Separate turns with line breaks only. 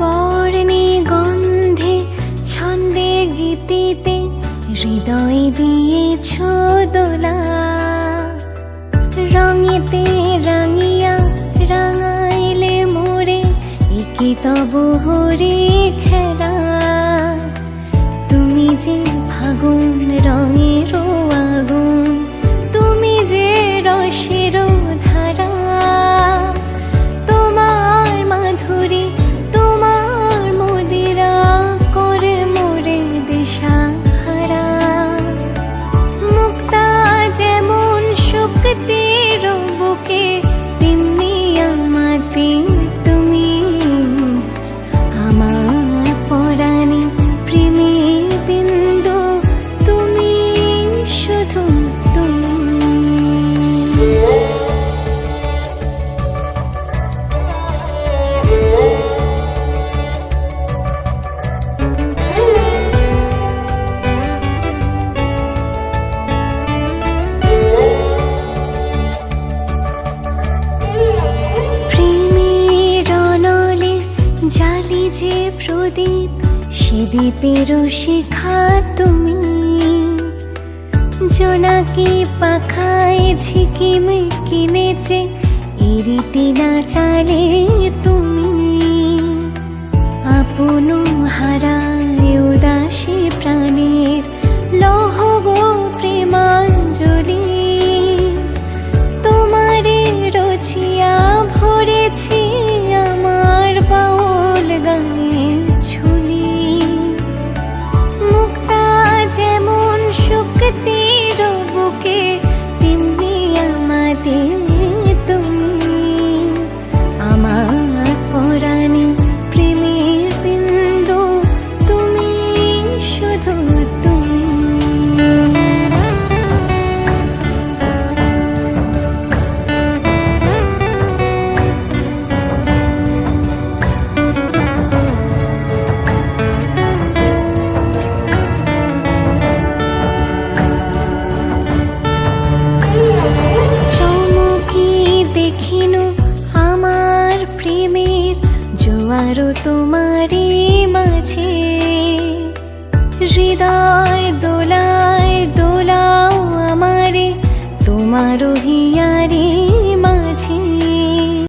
বর্ণে গন্ধে, ছন্দে গীতিতে হৃদয় দিয়েছ দোলা রঙেতে রাঙিয়া রাঙাইলে মোরে, একি তব হরে খেলা। তুমি যে ফাগুন প্রদীপ সে দ্বীপের শিখা তুমি। জোনাকি পাখায় ঝিকিম কিনেছে এরিতি না চালে তুমি জোয়ারও তোমারই মাঝে।